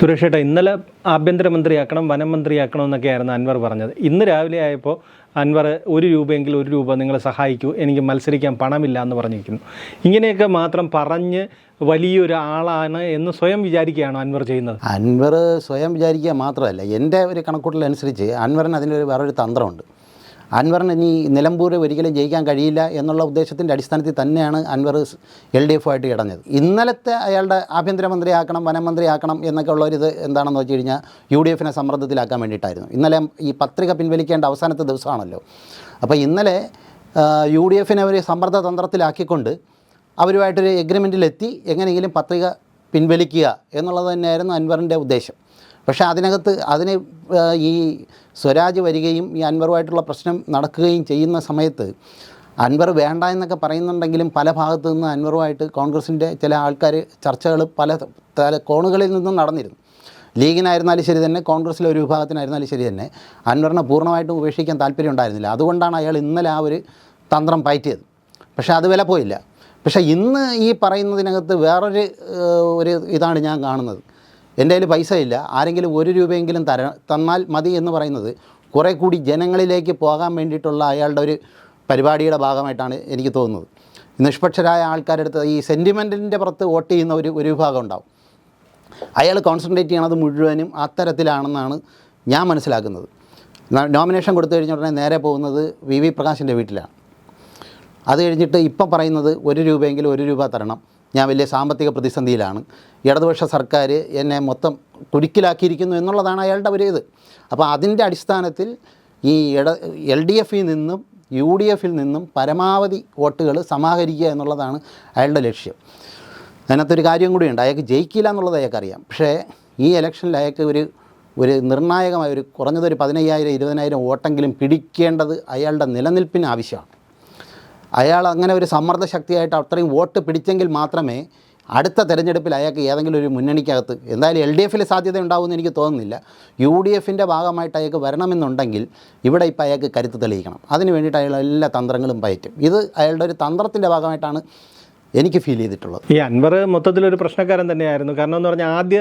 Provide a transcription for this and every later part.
സുരേഷേട്ട ഇന്നലെ ആഭ്യന്തരമന്ത്രിയാക്കണം വനം മന്ത്രിയാക്കണം എന്നൊക്കെയായിരുന്നു അൻവർ പറഞ്ഞത്. ഇന്ന് രാവിലെ ആയപ്പോൾ അൻവർ ഒരു രൂപയെങ്കിൽ ഒരു രൂപ നിങ്ങൾ സഹായിക്കൂ എനിക്ക് മത്സരിക്കാൻ പണമില്ല എന്ന് പറഞ്ഞിരിക്കുന്നു. ഇങ്ങനെയൊക്കെ മാത്രം പറഞ്ഞ് വലിയൊരു ആളാണ് എന്ന് സ്വയം വിചാരിക്കുകയാണോ അൻവർ ചെയ്യുന്നത്? അൻവർ സ്വയം വിചാരിക്കുക മാത്രമല്ല എന്റെ ഒരു കണക്കൂട്ടലനുസരിച്ച് അൻവറിന് അതിന്റെ ഒരു വേറൊരു തന്ത്രമുണ്ട്. അൻവറിന് ഇനി നിലമ്പൂർ ഒരിക്കലും ജയിക്കാൻ കഴിയില്ല എന്നുള്ള ഉദ്ദേശത്തിന്റെ അടിസ്ഥാനത്തിൽ തന്നെയാണ് അൻവർ എൽ ഡി എഫുമായിട്ട് ഇടഞ്ഞത്. ഇന്നലത്തെ അയാളുടെ ആഭ്യന്തരമന്ത്രിയാക്കണം വനമന്ത്രിയാക്കണം എന്നൊക്കെ ഉള്ളൊരിത് എന്താണെന്ന് വെച്ച് കഴിഞ്ഞാൽ യു ഡി എഫിനെ സമ്മർദ്ദത്തിലാക്കാൻ വേണ്ടിയിട്ടായിരുന്നു. ഇന്നലെ ഈ പത്രിക പിൻവലിക്കേണ്ട അവസാനത്തെ ദിവസമാണല്ലോ. അപ്പോൾ ഇന്നലെ യു ഡി എഫിനെ ഒരു സമ്മർദ്ദ തന്ത്രത്തിലാക്കിക്കൊണ്ട് അവരുമായിട്ടൊരു എഗ്രിമെന്റിലെത്തി എങ്ങനെയെങ്കിലും പത്രിക പിൻവലിക്കുക എന്നുള്ളത് തന്നെയായിരുന്നു അൻവറിന്റെ ഉദ്ദേശം. പക്ഷേ അതിനകത്ത് അതിന് ഈ സ്വരാജ് വരികയും ഈ അൻവറുമായിട്ടുള്ള പ്രശ്നം നടക്കുകയും ചെയ്യുന്ന സമയത്ത് അൻവർ വേണ്ട എന്നൊക്കെ പറയുന്നുണ്ടെങ്കിലും പല ഭാഗത്തു നിന്ന് അൻവറുമായിട്ട് കോൺഗ്രസിന്റെ ചില ആൾക്കാർ ചർച്ചകൾ പല തല കോണുകളിൽ നിന്നും നടന്നിരുന്നു. ലീഗിനായിരുന്നാലും ശരി തന്നെ കോൺഗ്രസിലെ ഒരു വിഭാഗത്തിനായിരുന്നാലും ശരി തന്നെ അൻവറിനെ പൂർണമായിട്ടും ഉപേക്ഷിക്കാൻ താല്പര്യം ഉണ്ടായിരുന്നില്ല. അതുകൊണ്ടാണ് അയാൾ ഇന്നലെ ആ ഒരു തന്ത്രം പയറ്റിയത്. പക്ഷേ അത് വില പോയില്ല. പക്ഷേ ഇന്ന് ഈ പറയുന്നതിനകത്ത് വേറൊരു ഒരു ഇതാണ് ഞാൻ കാണുന്നത്. എന്റെ കയ്യിൽ പൈസ ഇല്ല. ആരെങ്കിലും ഒരു രൂപയെങ്കിലും തര തന്നാൽ മതി എന്ന് പറയുന്നത് കുറേ കൂടി ജനങ്ങളിലേക്ക് പോകാൻ വേണ്ടിയിട്ടുള്ള അയാളുടെ ഒരു പരിപാടിയുടെ ഭാഗമായിട്ടാണ് എനിക്ക് തോന്നുന്നത്. നിഷ്പക്ഷരായ ആൾക്കാരുടെ അടുത്ത് ഈ സെന്റിമെന്റിന്റെ പുറത്ത് വോട്ട് ചെയ്യുന്ന ഒരു ഒരു വിഭാഗം ഉണ്ടാവും. അയാൾ കോൺസെൻട്രേറ്റ് ചെയ്യണത് മുഴുവനും അത്തരത്തിലാണെന്നാണ് ഞാൻ മനസ്സിലാക്കുന്നത്. നോമിനേഷൻ കൊടുത്തു കഴിഞ്ഞ ഉടനെ നേരെ പോകുന്നത് വി വി പ്രകാശിന്റെ വീട്ടിലാണ്. അത് കഴിഞ്ഞിട്ട് ഇപ്പം പറയുന്നത് ഒരു രൂപയെങ്കിലും ഒരു രൂപ തരണം. ഞാൻ വലിയ സാമ്പത്തിക പ്രതിസന്ധിയിലാണ്. ഇടതുപക്ഷ സർക്കാർ എന്നെ മൊത്തം കുരുക്കിലാക്കിയിരിക്കുന്നു എന്നുള്ളതാണ് അയാളുടെ ഒരു ഇത്. അപ്പോൾ അതിന്റെ അടിസ്ഥാനത്തിൽ ഈ ഇട എൽ ഡി എഫിൽ നിന്നും യു ഡി എഫിൽ നിന്നും പരമാവധി വോട്ടുകൾ സമാഹരിക്കുക എന്നുള്ളതാണ് അയാളുടെ ലക്ഷ്യം. അതിനകത്തൊരു കാര്യം കൂടിയുണ്ട്. അയാൾക്ക് ജയിക്കില്ല എന്നുള്ളത് അയാൾക്കറിയാം. പക്ഷേ ഈ ഇലക്ഷനിൽ അയാൾക്ക് ഒരു ഒരു നിർണായകമായ ഒരു കുറഞ്ഞതൊരു പതിനയ്യായിരം ഇരുപതിനായിരം വോട്ടെങ്കിലും പിടിക്കേണ്ടത് അയാളുടെ നിലനിൽപ്പിന് ആവശ്യമാണ്. അയാൾ അങ്ങനെ ഒരു സമ്മർദ്ദ ശക്തിയായിട്ട് അത്രയും വോട്ട് പിടിച്ചെങ്കിൽ മാത്രമേ അടുത്ത തെരഞ്ഞെടുപ്പിൽ അയാൾക്ക് ഏതെങ്കിലും ഒരു മുന്നണിക്കകത്ത് എന്തായാലും എൽ ഡി എഫിൽ സാധ്യത ഉണ്ടാവുമെന്ന് എനിക്ക് തോന്നുന്നില്ല. യു ഡി എഫിന്റെ ഭാഗമായിട്ട് അയാൾക്ക് വരണമെന്നുണ്ടെങ്കിൽ ഇവിടെ ഇപ്പോൾ അയാൾക്ക് കരുത്ത് തെളിയിക്കണം. അതിന് വേണ്ടിയിട്ട് അയാൾ എല്ലാ തന്ത്രങ്ങളും പയറ്റും. ഇത് അയാളുടെ ഒരു തന്ത്രത്തിന്റെ ഭാഗമായിട്ടാണ് എനിക്ക് ഫീൽ ചെയ്തിട്ടുള്ളത്. ഈ അൻവർ മൊത്തത്തിലൊരു പ്രശ്നക്കാരൻ തന്നെയായിരുന്നു. കാരണം എന്ന് പറഞ്ഞാൽ ആദ്യ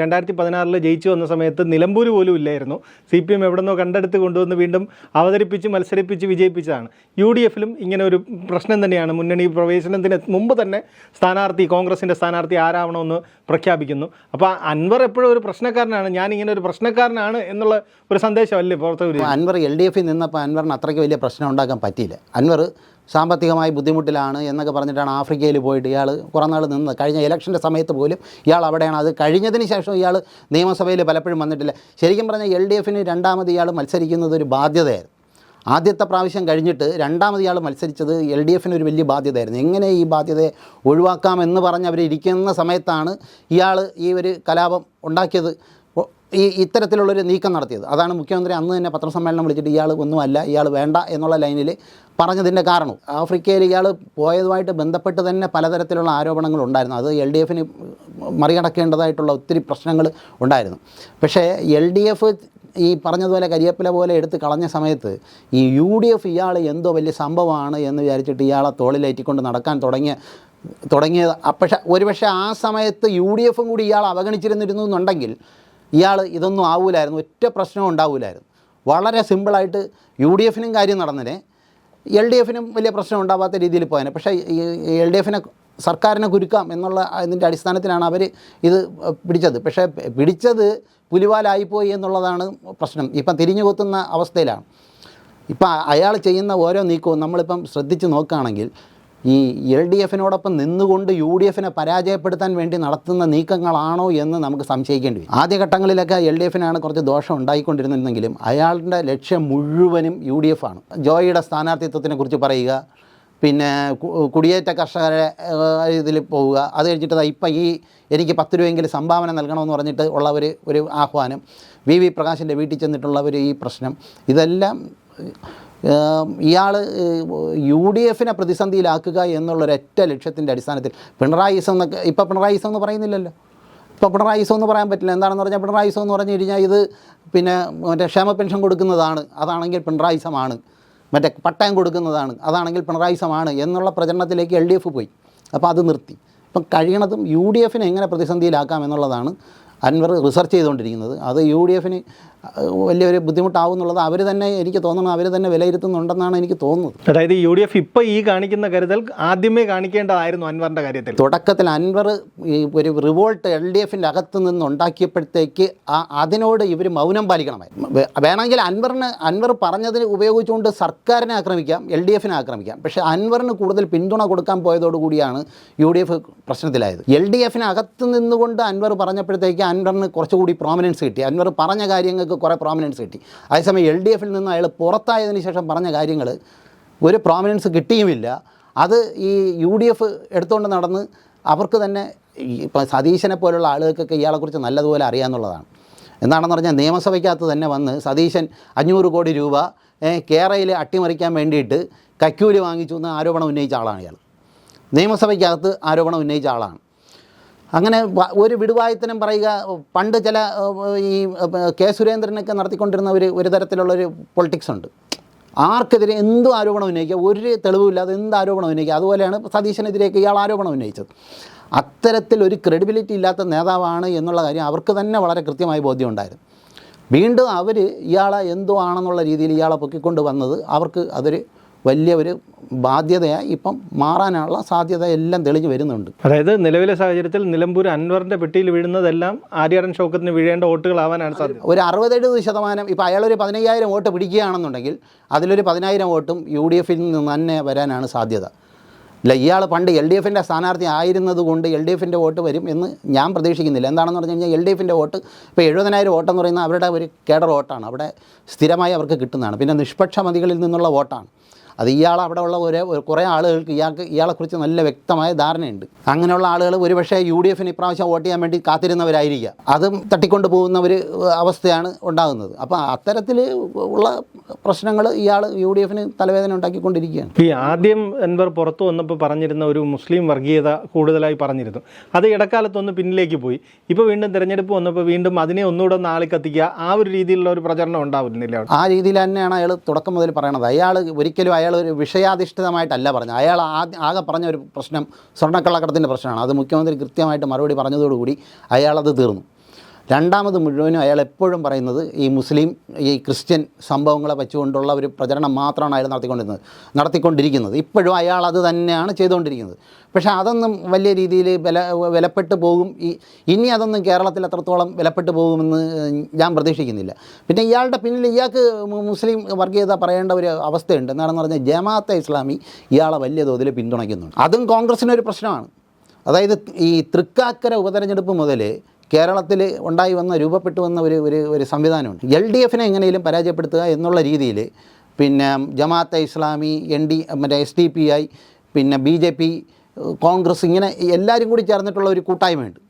രണ്ടായിരത്തി പതിനാറിൽ ജയിച്ചു വന്ന സമയത്ത് നിലമ്പൂർ പോലും ഇല്ലായിരുന്നു. സി പി എം എവിടെന്നോ കണ്ടെടുത്ത് കൊണ്ടുവന്ന് വീണ്ടും അവതരിപ്പിച്ച് മത്സരിപ്പിച്ച് വിജയിപ്പിച്ചതാണ്. യു ഡി എഫിലും ഇങ്ങനെ ഒരു പ്രശ്നം തന്നെയാണ്. മുന്നണി പ്രവേശനത്തിന് മുമ്പ് തന്നെ സ്ഥാനാർത്ഥി കോൺഗ്രസിന്റെ സ്ഥാനാർത്ഥി ആരാവണമെന്ന് പ്രഖ്യാപിക്കുന്നു. അപ്പോൾ അൻവർ എപ്പോഴും ഒരു പ്രശ്നക്കാരനാണ്. ഞാൻ ഇങ്ങനെ ഒരു പ്രശ്നക്കാരനാണ് എന്നുള്ള ഒരു സന്ദേശമല്ലേ പുറത്തു അൻവർ എൽ ഡി എഫിൽ നിന്നപ്പോൾ അൻവറിന് അത്രയ്ക്ക് വലിയ പ്രശ്നം ഉണ്ടാക്കാൻ പറ്റിയില്ല. അൻവർ സാമ്പത്തികമായി ബുദ്ധിമുട്ടിലാണ് എന്നൊക്കെ പറഞ്ഞിട്ടാണ് ആഫ്രിക്കയിൽ പോയിട്ട് ഇയാൾ കുറേ നാൾ നിന്ന് കഴിഞ്ഞ ഇലക്ഷന്റെ സമയത്ത് പോലും ഇയാൾ അവിടെയാണ്. അത് കഴിഞ്ഞതിന് ശേഷം ഇയാൾ നിയമസഭയിൽ പലപ്പോഴും വന്നിട്ടില്ല. ശരിക്കും പറഞ്ഞാൽ എൽ ഡി എഫിന് രണ്ടാമത് ഇയാൾ മത്സരിക്കുന്നത് ഒരു ബാധ്യതയായിരുന്നു. ആദ്യത്തെ പ്രാവശ്യം കഴിഞ്ഞിട്ട് രണ്ടാമത് ഇയാൾ മത്സരിച്ചത് എൽ ഡി എഫിന് ഒരു വലിയ ബാധ്യതയായിരുന്നു. എങ്ങനെ ഈ ബാധ്യതയെ ഒഴിവാക്കാമെന്ന് പറഞ്ഞ് അവർ ഇരിക്കുന്ന സമയത്താണ് ഇയാൾ ഈ ഒരു കലാപം ഉണ്ടാക്കിയത്. ഈ ഇത്തരത്തിലുള്ളൊരു നീക്കം നടത്തിയത്. അതാണ് മുഖ്യമന്ത്രി അന്ന് തന്നെ പത്രസമ്മേളനം വിളിച്ചിട്ട് ഇയാൾ ഒന്നുമല്ല ഇയാൾ വേണ്ട എന്നുള്ള ലൈനിൽ പറഞ്ഞതിന്റെ കാരണം. ആഫ്രിക്കയിൽ ഇയാൾ പോയതുമായിട്ട് ബന്ധപ്പെട്ട് തന്നെ പലതരത്തിലുള്ള ആരോപണങ്ങൾ ഉണ്ടായിരുന്നു. അത് എൽ ഡി എഫിന് മറികടക്കേണ്ടതായിട്ടുള്ള ഒത്തിരി പ്രശ്നങ്ങൾ ഉണ്ടായിരുന്നു. പക്ഷേ എൽ ഡി എഫ് ഈ പറഞ്ഞതുപോലെ കരിയപ്പില പോലെ എടുത്ത് കളഞ്ഞ സമയത്ത് ഈ യു ഡി എഫ് ഇയാൾ എന്തോ വലിയ സംഭവമാണ് എന്ന് വിചാരിച്ചിട്ട് ഇയാളെ തോളിലേറ്റിക്കൊണ്ട് നടക്കാൻ തുടങ്ങിയ തുടങ്ങിയത്. പക്ഷേ ഒരുപക്ഷെ ആ സമയത്ത് യു ഡി എഫും കൂടി ഇയാൾ അവഗണിച്ചിരുന്നിരുന്നു എന്നുണ്ടെങ്കിൽ ഇയാൾ ഇതൊന്നും ആവൂലായിരുന്നു ഒറ്റ പ്രശ്നവും ഉണ്ടാവൂലായിരുന്നു. വളരെ സിമ്പിളായിട്ട് യു ഡി എഫിനും കാര്യം നടന്നതിനെ എൽ ഡി എഫിനും വലിയ പ്രശ്നം ഉണ്ടാവാത്ത രീതിയിൽ പോയതിനെ പക്ഷേ എൽ ഡി എഫിനെ സർക്കാരിനെ കുരുക്കാം എന്നുള്ള ഇതിന്റെ അടിസ്ഥാനത്തിലാണ് അവർ ഇത് പിടിച്ചത്. പക്ഷേ പിടിച്ചത് പുലിവാലായിപ്പോയി എന്നുള്ളതാണ് പ്രശ്നം. ഇപ്പം തിരിഞ്ഞു കൊത്തുന്ന അവസ്ഥയിലാണ്. ഇപ്പം അയാൾ ചെയ്യുന്ന ഓരോ നീക്കവും നമ്മളിപ്പം ശ്രദ്ധിച്ച് നോക്കുകയാണെങ്കിൽ ഈ എൽ ഡി എഫിനോടൊപ്പം നിന്നുകൊണ്ട് യു ഡി എഫിനെ പരാജയപ്പെടുത്താൻ വേണ്ടി നടത്തുന്ന നീക്കങ്ങളാണോ എന്ന് നമുക്ക് സംശയിക്കേണ്ടി വരും. ആദ്യഘട്ടങ്ങളിലൊക്കെ എൽ ഡി എഫിനാണ് കുറച്ച് ദോഷം ഉണ്ടായിക്കൊണ്ടിരുന്നെങ്കിലും അയാളുടെ ലക്ഷ്യം മുഴുവനും യു ഡി എഫ് ആണ് ജോയിയുടെ സ്ഥാനാർത്ഥിത്വത്തിനെ കുറിച്ച് പറയുക പിന്നെ കുടിയേറ്റ കർഷകരെ ഇതിൽ പോവുക അത് കഴിഞ്ഞിട്ട് ഇപ്പം ഈ എനിക്ക് പത്ത് രൂപയെങ്കിലും സംഭാവന നൽകണമെന്ന് പറഞ്ഞിട്ട് ഉള്ള ഒരു ഒരു ആഹ്വാനം വി വി പ്രകാശിന്റെ വീട്ടിൽ ചെന്നിട്ടുള്ള ഒരു ഈ പ്രശ്നം ഇതെല്ലാം ഇയാൾ യു ഡി എഫിനെ പ്രതിസന്ധിയിലാക്കുക എന്നുള്ളൊരൊറ്റ ലക്ഷ്യത്തിന്റെ അടിസ്ഥാനത്തിൽ പിണറായി ഇസം എന്നൊക്കെ ഇപ്പോൾ പിണറായി ഇസം എന്ന് പറയുന്നില്ലല്ലോ. ഇപ്പോൾ പിണറായി ഇസം എന്ന് പറയാൻ പറ്റില്ല. എന്താണെന്ന് പറഞ്ഞാൽ പിണറായി ഇസം എന്ന് പറഞ്ഞു കഴിഞ്ഞാൽ ഇത് പിന്നെ മറ്റേ ക്ഷേമ പെൻഷൻ കൊടുക്കുന്നതാണ്. അതാണെങ്കിൽ പിണറായി ഇസമാണ് മറ്റേ പട്ടയം കൊടുക്കുന്നതാണ്. അതാണെങ്കിൽ പിണറായി ഇസമാണ് എന്നുള്ള പ്രചരണത്തിലേക്ക് എൽ ഡി എഫ് പോയി. അപ്പോൾ അത് നിർത്തി. ഇപ്പം കഴിയണതും യു ഡി എഫിനെ എങ്ങനെ പ്രതിസന്ധിയിലാക്കാം എന്നുള്ളതാണ് അൻവർ റിസർച്ച് ചെയ്തുകൊണ്ടിരിക്കുന്നത്. അത് യു ഡി എഫിന് വലിയൊരു ബുദ്ധിമുട്ടാവും എന്നുള്ളത് അവർ തന്നെ എനിക്ക് തോന്നണം അവർ തന്നെ വിലയിരുത്തുന്നുണ്ടെന്നാണ് എനിക്ക് തോന്നുന്നത്. അതായത് യു ഡി എഫ് ഇപ്പോൾ ഈ കാണിക്കുന്ന കരുതൽ ആദ്യമേ കാണിക്കേണ്ടതായിരുന്നു അൻവറിന്റെ കാര്യത്തിൽ. തുടക്കത്തിൽ അൻവർ ഈ ഒരു റിവോൾട്ട് എൽ ഡി എഫിന്റെ അകത്ത് നിന്ന് ഉണ്ടാക്കിയപ്പോഴത്തേക്ക് ആ അതിനോട് ഇവർ മൗനം പാലിക്കണമായി വേണമെങ്കിൽ അൻവറിന് അൻവർ പറഞ്ഞതിന് ഉപയോഗിച്ചുകൊണ്ട് സർക്കാരിനെ ആക്രമിക്കാം എൽ ഡി എഫിനെ ആക്രമിക്കാം. പക്ഷേ അൻവറിന് കൂടുതൽ പിന്തുണ കൊടുക്കാൻ പോയതോടുകൂടിയാണ് യു ഡി എഫ് പ്രശ്നത്തിലായത്. എൽ ഡി എഫിന് അകത്ത് നിന്നുകൊണ്ട് അൻവർ പറഞ്ഞപ്പോഴത്തേക്ക് അൻവറിന് കുറച്ചുകൂടി പ്രോമിനൻസ് കിട്ടി. അൻവർ പറഞ്ഞ കാര്യങ്ങൾക്ക് കുറേ പ്രോമിനൻസ് കിട്ടി. അതേസമയം എൽ ഡി എഫിൽ നിന്ന് അയാൾ പുറത്തായതിനു ശേഷം പറഞ്ഞ കാര്യങ്ങൾ ഒരു പ്രോമിനൻസ് കിട്ടിയുമില്ല. അത് ഈ യു ഡി എഫ് എടുത്തുകൊണ്ട് നടന്ന് അവർക്ക് തന്നെ ഇപ്പം സതീശനെ പോലുള്ള ആളുകൾക്കൊക്കെ ഇയാളെക്കുറിച്ച് നല്ലതുപോലെ അറിയാമെന്നുള്ളതാണ് എന്താണെന്ന് പറഞ്ഞാൽ നിയമസഭയ്ക്കകത്ത് തന്നെ വന്ന് സതീശൻ അഞ്ഞൂറ് കോടി രൂപ കേരയിൽ അട്ടിമറിക്കാൻ വേണ്ടിയിട്ട് കക്കൂലി വാങ്ങിച്ചു എന്ന് ആരോപണം ഉന്നയിച്ച ആളാണ് ഇയാൾ. നിയമസഭയ്ക്കകത്ത് ആരോപണം ഉന്നയിച്ച ആളാണ്. അങ്ങനെ ഒരു വിടുവായത്തിനും പറയുക പണ്ട് ചില ഈ കെ സുരേന്ദ്രനൊക്കെ നടത്തിക്കൊണ്ടിരുന്ന ഒരു ഒരു തരത്തിലുള്ളൊരു പൊളിറ്റിക്സ് ഉണ്ട്. ആർക്കെതിരെ എന്ത് ആരോപണം ഉന്നയിക്കുക? ഒരു തെളിവില്ലാതെ എന്ത് ആരോപണം ഉന്നയിക്കുക? അതുപോലെയാണ് സതീശനെതിരെയൊക്കെ ഇയാൾ ആരോപണം ഉന്നയിച്ചത്. അത്തരത്തിൽ ഒരു ക്രെഡിബിലിറ്റി ഇല്ലാത്ത നേതാവാണ് എന്നുള്ള കാര്യം അവർക്ക് തന്നെ വളരെ കൃത്യമായി ബോധ്യമുണ്ടായിരുന്നു വീണ്ടും അവർ ഇയാളെ എന്തോ ആണെന്നുള്ള രീതിയിൽ ഇയാളെ പൊക്കിക്കൊണ്ട് വന്നത് അവർക്ക് അതൊരു വലിയ ഒരു ബാധ്യതയായി ഇപ്പം മാറാനുള്ള സാധ്യത എല്ലാം തെളിഞ്ഞു വരുന്നുണ്ട്. അതായത് നിലവിലെ സാഹചര്യത്തിൽ നിലമ്പൂർ അൻവറിന്റെ പെട്ടിയിൽ വീഴുന്നതെല്ലാം ആര്യാടൻ ഷൗക്കത്തിന് വീഴേണ്ട വോട്ടുകളാവാനാണ് സാധ്യത. ഒരു അറുപതെഴുപത് ശതമാനം ഇപ്പോൾ അയാളൊരു പതിനയ്യായിരം വോട്ട് പിടിക്കുകയാണെന്നുണ്ടെങ്കിൽ അതിലൊരു പതിനായിരം വോട്ടും യു ഡി എഫിൽ നിന്ന് തന്നെ വരാനാണ് സാധ്യത. അല്ല ഇയാൾ പണ്ട് എൽ ഡി എഫിന്റെ സ്ഥാനാർത്ഥി ആയിരുന്നത് കൊണ്ട് എൽ ഡി എഫിന്റെ വോട്ട് വരും എന്ന് ഞാൻ പ്രതീക്ഷിക്കുന്നില്ല. എന്താണെന്ന് പറഞ്ഞു കഴിഞ്ഞാൽ എൽ ഡി എഫിന്റെ വോട്ട് ഇപ്പോൾ എഴുപതിനായിരം വോട്ടെന്ന് പറയുന്നത് അവരുടെ ഒരു കേഡർ വോട്ടാണ്. അവിടെ സ്ഥിരമായി അവർക്ക് കിട്ടുന്നതാണ്. പിന്നെ നിഷ്പക്ഷ മതികളിൽ നിന്നുള്ള വോട്ടാണ്. അത് ഇയാൾ അവിടെ ഉള്ള ഒരേ കുറേ ആളുകൾക്ക് ഇയാൾക്ക് ഇയാളെക്കുറിച്ച് നല്ല വ്യക്തമായ ധാരണയുണ്ട്. അങ്ങനെയുള്ള ആളുകൾ ഒരുപക്ഷേ യു ഡി എഫിന് ഇപ്രാവശ്യം വോട്ട് ചെയ്യാൻ വേണ്ടി കാത്തിരുന്നവരായിരിക്കുക അതും തട്ടിക്കൊണ്ട് പോകുന്ന ഒരു അവസ്ഥയാണ് ഉണ്ടാകുന്നത്. അപ്പോൾ അത്തരത്തിൽ ഉള്ള പ്രശ്നങ്ങൾ ഇയാൾ യു ഡി എഫിന് തലവേദന ഉണ്ടാക്കിക്കൊണ്ടിരിക്കുകയാണ്. ഈ ആദ്യം എൻവർ പുറത്തു വന്നപ്പോൾ പറഞ്ഞിരുന്ന ഒരു മുസ്ലിം വർഗീയത കൂടുതലായി പറഞ്ഞിരുന്നു. അത് ഇടക്കാലത്തൊന്ന് പിന്നിലേക്ക് പോയി. ഇപ്പോൾ വീണ്ടും തിരഞ്ഞെടുപ്പ് വന്നപ്പോൾ വീണ്ടും അതിനെ ഒന്നുകൂടെ ഒന്ന് ആളിക്കത്തിക്കുക ആ ഒരു രീതിയിലുള്ള ഒരു പ്രചരണം ഉണ്ടാവുന്നില്ല ആ രീതിയിൽ തന്നെയാണ് അയാൾ തുടക്കം മുതൽ പറയണത്. അയാൾ ഒരിക്കലും അയാൾ ഒരു വിഷയാധിഷ്ഠിതമായിട്ടല്ല പറഞ്ഞത്. അയാൾ ആകെ പറഞ്ഞ ഒരു പ്രശ്നം സ്വർണക്കള്ളക്കടത്തിന്റെ പ്രശ്നമാണ്. അത് മുഖ്യമന്ത്രി കൃത്യമായിട്ട് മറുപടി പറഞ്ഞതോടുകൂടി അയാളത് തീർന്നു. രണ്ടാമത് മുഴുവനും അയാൾ എപ്പോഴും പറയുന്നത് ഈ മുസ്ലിം ഈ ക്രിസ്ത്യൻ സംഭവങ്ങളെ വെച്ചുകൊണ്ടുള്ള ഒരു പ്രചരണം മാത്രമാണ് അയാൾ നടത്തിക്കൊണ്ടിരുന്നത് നടത്തിക്കൊണ്ടിരിക്കുന്നത്. ഇപ്പോഴും അയാൾ അത് തന്നെയാണ് ചെയ്തുകൊണ്ടിരിക്കുന്നത്. പക്ഷേ അതൊന്നും വലിയ രീതിയിൽ വില വിലപ്പെട്ട് പോകും. ഈ ഇനി അതൊന്നും കേരളത്തിൽ എത്രത്തോളം വിലപ്പെട്ട് പോകുമെന്ന് ഞാൻ പ്രതീക്ഷിക്കുന്നില്ല. പിന്നെ ഇയാളുടെ പിന്നിൽ ഇയാൾക്ക് മുസ്ലിം വർഗീയത പറയേണ്ട ഒരു അവസ്ഥയുണ്ട്. എന്താണെന്ന് പറഞ്ഞാൽ ജമാഅത്തെ ഇസ്ലാമി ഇയാളെ വലിയ തോതിൽ പിന്തുണയ്ക്കുന്നുണ്ട്. അതും കോൺഗ്രസിനൊരു പ്രശ്നമാണ്. അതായത് ഈ തൃക്കാക്കര ഉപതെരഞ്ഞെടുപ്പ് മുതൽ കേരളത്തിൽ ഉണ്ടായി വന്ന രൂപപ്പെട്ടു വന്ന ഒരു ഒരു ഒരു സംവിധാനമുണ്ട്. എൽ ഡി എഫിനെ എങ്ങനെയും പരാജയപ്പെടുത്തുക എന്നുള്ള രീതിയിൽ പിന്നെ ജമാഅത്തെ ഇസ്ലാമി എൻ ഡി മറ്റേ എസ് ഡി പി ഐ പിന്നെ ബി ജെ പി കോൺഗ്രസ് ഇങ്ങനെ എല്ലാവരും കൂടി ചേർന്നിട്ടുള്ള ഒരു കൂട്ടായ്മയുണ്ട്.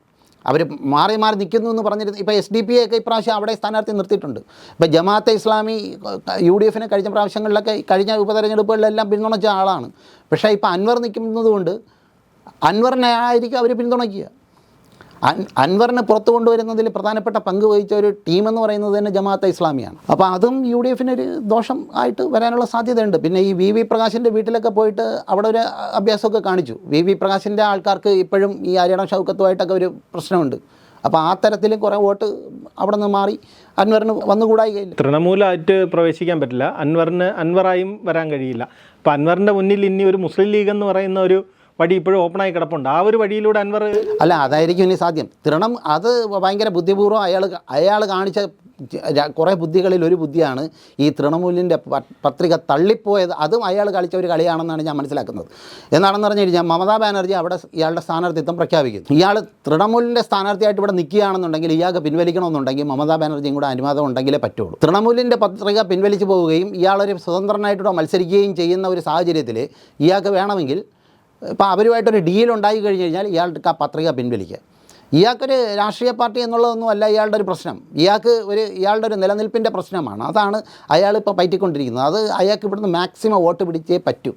അവർ മാറി മാറി നിൽക്കുന്നു എന്ന് പറഞ്ഞിരുന്നു ഇപ്പോൾ എസ് ഡി പി ഒക്കെ ഇപ്രാവശ്യം അവിടെ സ്ഥാനാർത്ഥി നിർത്തിയിട്ടുണ്ട്. ഇപ്പോൾ ജമാഅത്തെ ഇസ്ലാമി യു ഡി എഫിനെ കഴിഞ്ഞ പ്രാവശ്യങ്ങളിലൊക്കെ കഴിഞ്ഞ ഉപതെരഞ്ഞെടുപ്പുകളിലെല്ലാം പിന്തുണച്ച ആളാണ്. പക്ഷേ ഇപ്പോൾ അൻവർ നിൽക്കുന്നതുകൊണ്ട് അൻവറിനെ ആയിരിക്കും അവർ പിന്തുണയ്ക്കുക. അൻവറിനെ പുറത്തു കൊണ്ടുവരുന്നതിൽ പ്രധാനപ്പെട്ട പങ്ക് വഹിച്ച ഒരു ടീമെന്ന് പറയുന്നത് തന്നെ ജമാഅത്തെ ഇസ്ലാമിയാണ്. അപ്പോൾ അതും യു ഡി എഫിനൊരു ദോഷം ആയിട്ട് വരാനുള്ള സാധ്യതയുണ്ട്. പിന്നെ ഈ വി വി പ്രകാശിന്റെ വീട്ടിലൊക്കെ പോയിട്ട് അവിടെ ഒരു അഭ്യാസമൊക്കെ കാണിച്ചു. വി വി പ്രകാശിന്റെ ആൾക്കാർക്ക് ഇപ്പോഴും ഈ ഹരിയാണ ഷൗക്കത്തുമായിട്ടൊക്കെ ഒരു പ്രശ്നമുണ്ട്. അപ്പോൾ ആ തരത്തിൽ കുറേ വോട്ട് അവിടെ നിന്ന് മാറി അൻവറിന് വന്നുകൂടായികയില്ല തൃണമൂലമായിട്ട് പ്രവേശിക്കാൻ പറ്റില്ല. അൻവറിന് അൻവറായും വരാൻ കഴിയില്ല. അപ്പോൾ അൻവറിന്റെ മുന്നിൽ ഇനി ഒരു മുസ്ലിം ലീഗ് എന്ന് പറയുന്ന ഒരു വഴി ഇപ്പോഴും ഓപ്പണായി കിടപ്പുണ്ട്. ആ ഒരു വഴിയിലൂടെ അൻവർ അല്ല അതായിരിക്കും ഇനി സാധ്യം. തൃണം അത് ഭയങ്കര ബുദ്ധിപൂർവം അയാൾ അയാൾ കാണിച്ച കുറേ ബുദ്ധികളിൽ ഒരു ബുദ്ധിയാണ് ഈ തൃണമൂലിന്റെ പത്രിക തള്ളിപ്പോയത്. അതും അയാൾ കളിച്ച ഒരു കളിയാണെന്നാണ് ഞാൻ മനസ്സിലാക്കുന്നത്. എന്നാണെന്ന് പറഞ്ഞു കഴിഞ്ഞാൽ മമതാ ബാനർജി അവിടെ ഇയാളുടെ സ്ഥാനാർത്ഥിത്വം പ്രഖ്യാപിക്കുന്നു. ഇയാൾ തൃണമൂലിന്റെ സ്ഥാനാർത്ഥിയായിട്ട് ഇവിടെ നിൽക്കുകയാണെന്നുണ്ടെങ്കിൽ ഇയാൾക്ക് പിൻവലിക്കണമെന്നുണ്ടെങ്കിൽ മമതാ ബാനർജിയും കൂടെ അനുവാദം ഉണ്ടെങ്കിലേ പറ്റുള്ളൂ. തൃണമൂലിന്റെ പത്രിക പിൻവലിച്ചു പോവുകയും ഇയാളൊരു സ്വതന്ത്രനായിട്ടൂടെ മത്സരിക്കുകയും ചെയ്യുന്ന ഒരു സാഹചര്യത്തിൽ ഇയാൾക്ക് വേണമെങ്കിൽ ഇപ്പോൾ അവരുമായിട്ടൊരു ഡീൽ ഉണ്ടായി കഴിഞ്ഞ് കഴിഞ്ഞാൽ ഇയാൾക്ക് ആ പത്രിക പിൻവലിക്കുക. ഇയാൾക്കൊരു രാഷ്ട്രീയ പാർട്ടി എന്നുള്ളതൊന്നും അല്ല ഇയാളുടെ ഒരു പ്രശ്നം. ഇയാൾക്ക് ഒരു ഇയാളുടെ ഒരു നിലനിൽപ്പിന്റെ പ്രശ്നമാണ്. അതാണ് അയാളിപ്പോൾ പറ്റിക്കൊണ്ടിരിക്കുന്നത്. അത് അയാൾക്ക് ഇവിടുന്ന് മാക്സിമം വോട്ട് പിടിച്ചേ പറ്റൂ.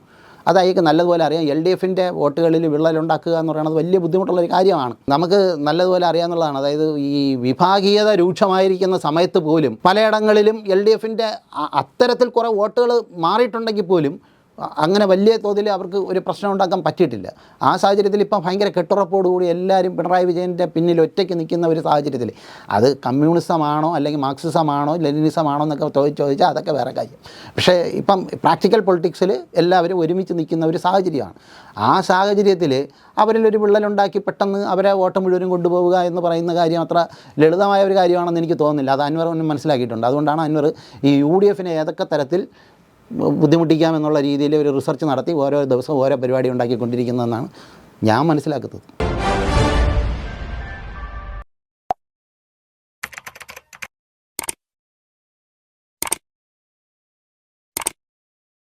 അത് അയാൾക്ക് നല്ലതുപോലെ അറിയാം. എൽ ഡി എഫിന്റെ വോട്ടുകളിൽ വിള്ളലുണ്ടാക്കുക എന്ന് പറയുന്നത് വലിയ ബുദ്ധിമുട്ടുള്ളൊരു കാര്യമാണ്. നമുക്ക് നല്ലതുപോലെ അറിയാമെന്നുള്ളതാണ് അതായത് ഈ വിഭാഗീയത രൂക്ഷമായിരിക്കുന്ന സമയത്ത് പോലും പലയിടങ്ങളിലും എൽ ഡി എഫിന്റെ അത്തരത്തിൽ കുറേ വോട്ടുകൾ മാറിയിട്ടുണ്ടെങ്കിൽ പോലും അങ്ങനെ വലിയ തോതിൽ അവർക്ക് ഒരു പ്രശ്നം ഉണ്ടാക്കാൻ പറ്റിയിട്ടില്ല. ആ സാഹചര്യത്തിൽ ഇപ്പം ഭയങ്കര കെട്ടുറപ്പോടുകൂടി എല്ലാവരും പിണറായി വിജയന്റെ പിന്നിൽ ഒറ്റയ്ക്ക് നിൽക്കുന്ന ഒരു സാഹചര്യത്തിൽ അത് കമ്മ്യൂണിസമാണോ അല്ലെങ്കിൽ മാർക്സിസമാണോ ലെനിനിസമാണോ എന്നൊക്കെ ചോദി- ചോദിച്ചാൽ അതൊക്കെ വേറെ കാര്യം. പക്ഷേ ഇപ്പം പ്രാക്ടിക്കൽ പൊളിറ്റിക്സിൽ എല്ലാവരും ഒരുമിച്ച് നിൽക്കുന്ന ഒരു സാഹചര്യമാണ്. ആ സാഹചര്യത്തിൽ ഒരു വിള്ളലുണ്ടാക്കി പെട്ടെന്ന് അവരെ വോട്ട് മുഴുവനും കൊണ്ടുപോവുക എന്ന് പറയുന്ന കാര്യം അത്ര ലളിതമായ ഒരു കാര്യമാണെന്ന് എനിക്ക് തോന്നുന്നില്ല. അത് അൻവർ ഒന്നും മനസ്സിലാക്കിയിട്ടുണ്ട്. അതുകൊണ്ടാണ് അൻവർ ഈ യു ഡി എഫിനെ ഏതൊക്കെ തരത്തിൽ ബുദ്ധിമുട്ടിക്കാമെന്നുള്ള രീതിയിൽ ഒരു റിസർച്ച് നടത്തി ഓരോ ദിവസവും ഓരോ പരിപാടി ഉണ്ടാക്കിക്കൊണ്ടിരിക്കുന്നതെന്നാണ് ഞാൻ മനസ്സിലാക്കുന്നത്.